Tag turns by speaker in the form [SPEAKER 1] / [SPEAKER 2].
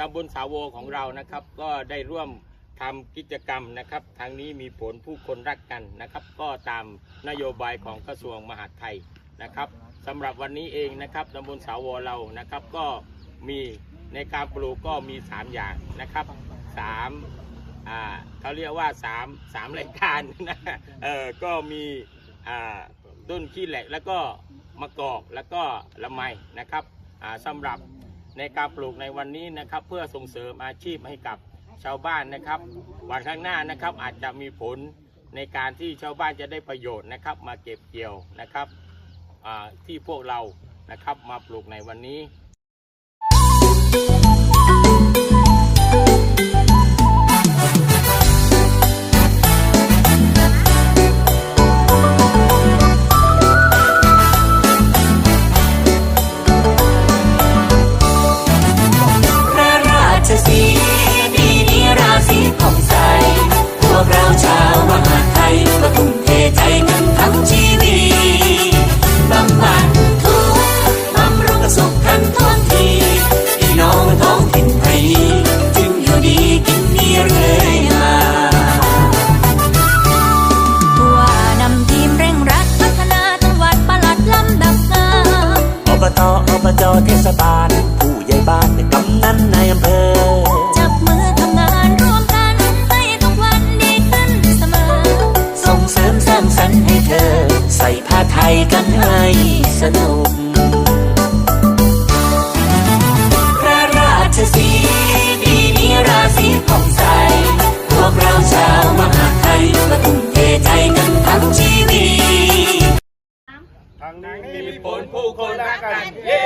[SPEAKER 1] ตำบลสาวโวของเรานะครับ ก็ได้ร่วมทำกิจกรรมนะครับทางนี้มีผลผู้คนรักกันนะครับ ก็ตามนโยบายของกระทรวงมหาดไทยนะครับสำหรับวันนี้เองนะครับตำบลสาวโวเรานะครับก็มีในการปลูกก็มี 3 อย่างนะครับสามอ่าเขาเรียกว่า 3 3รายการนะเออก็มีอ่าต้นขี้เหล็กแล้วก็มะกอกแล้วก็ละไมนะครับอ่าสำหรับ ในการปลูกในวันนี้นะครับ เพื่อส่งเสริมอาชีพให้กับชาวบ้านนะครับ วันข้างหน้านะครับอาจจะมีผลในการที่ชาวบ้านจะได้ประโยชน์นะครับ มาเก็บเกี่ยวนะครับที่พวกเรานะครับมาปลูกในวันนี้
[SPEAKER 2] เทศบาล ผู้ใหญ่บ้านกำนันในอำเภอ
[SPEAKER 3] จับมือทำงานร่วมกันให้ทุกวันดีขึ้นเสมอ
[SPEAKER 2] ส่งเสริมสร้างสรรค์ให้เธอ ใส่ผ้าไทยกันให้สนุกพระราชสีปีนี้ราศีผ่องใส พวกเราชาวมหาไทยก็ทุ่มเทใจกันทั้งชีวิต
[SPEAKER 1] ทางนี้มีผลผู้คนรักกัน เย้